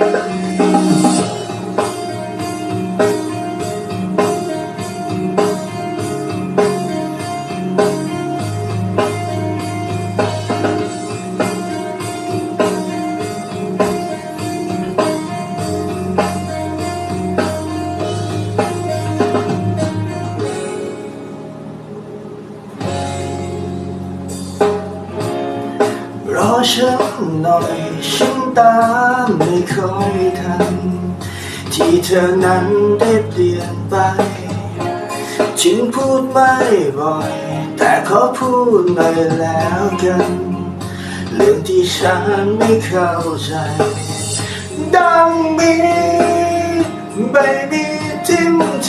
รอ ฉันหน่อยฉันตามไม่ค่อยทัน ที่เธอนั้นได้เปลี่ยนไปจึงพูดไม่บ่อย แต่ขอพูดหน่อยแล้วกัน เรื่องที่ฉันไม่เข้าใจ ดังมีไม่มีทิมแท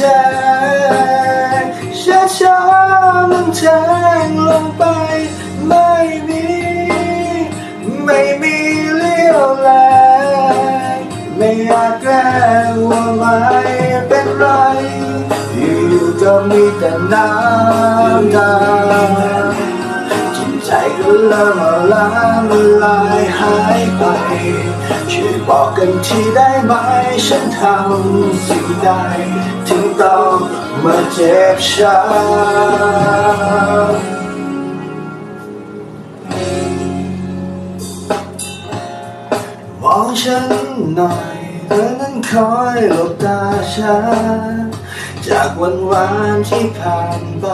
ไม่อาจแกล้งว่าไม่เป็นไร อยู่ๆก็มีแต่น้ำตาจิตใจก็เริ่มละลายหายไป ช่วยบอกกันทีได้ไหม ฉันทำสิ่งใดถึงต้องมาเจ็บช้ำมองฉันหน่อย เธอนั้นคอยหลบตาฉันจากวันวานที่ผ่านไป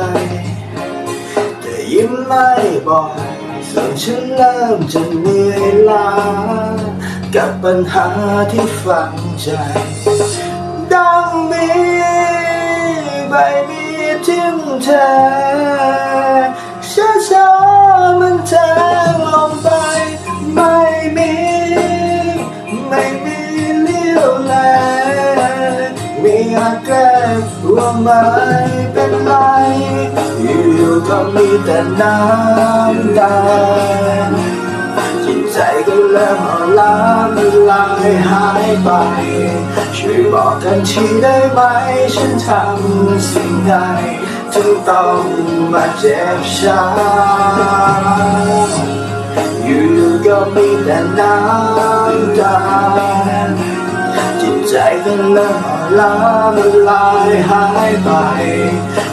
แต่ยิ้มไม่บ่อยส่วนฉันเริ่มจะเหนื่อยล้ากับปัญหาที่ฝังใจ ดังมีใบมีทิ่มแทง มีอาแกล้งว่าไม่เป็นไรอยู่ๆก็มีแต่น้ำตาจิตใจก็เริ่มอ่อนล้ามันลายหายไป ช่วยบอกกันทีได้ไหม ฉันทำสิ่งใดถึงต้องมาเจ็บช้ำอยู่ๆก็มีแต่น้ำตาจิต ใจก็เริ่มอ่อนล้ามันลายหายไป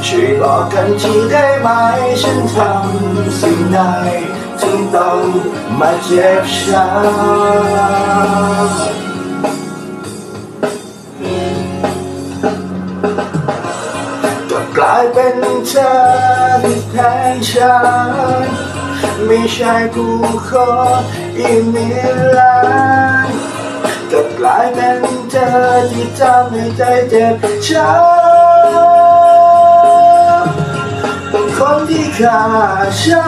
ช่วยบอกกันทีได้ไหม ฉันทำสิ่งใดถึงต้องมาเจ็บช้ำก็กลายเป็นเธอที่แทนฉันไม่ใช่ผู้คนอีมิลานก็กลายเป็น เธอที่ทำให้ใจเจ็บช้ำคนที่ฆ่าฉั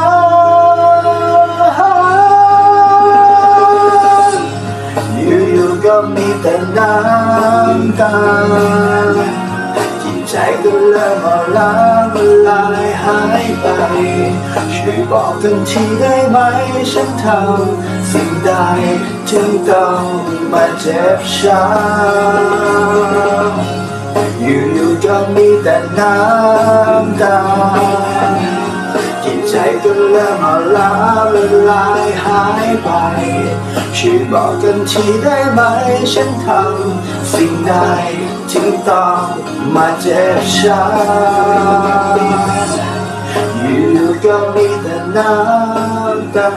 นอยู่ๆก็มีแต่น้ำตา ก็เริ่มอ่อนล้ามันลายหายไปช่วยบอกกันทีได้ไหมฉันทำสิ่งใดถึงต้องมาเจ็บช้ำอยู่ๆก็มีแต่น้ำตาจิตใจก็เริ่มอ่อนล้าละลายหายไป ช่วยบอกกันทีได้ไหมฉันทำสิ่งใดถึงต้องมาเจ็บช้ำอยู่ก็มีแต่น้ำตา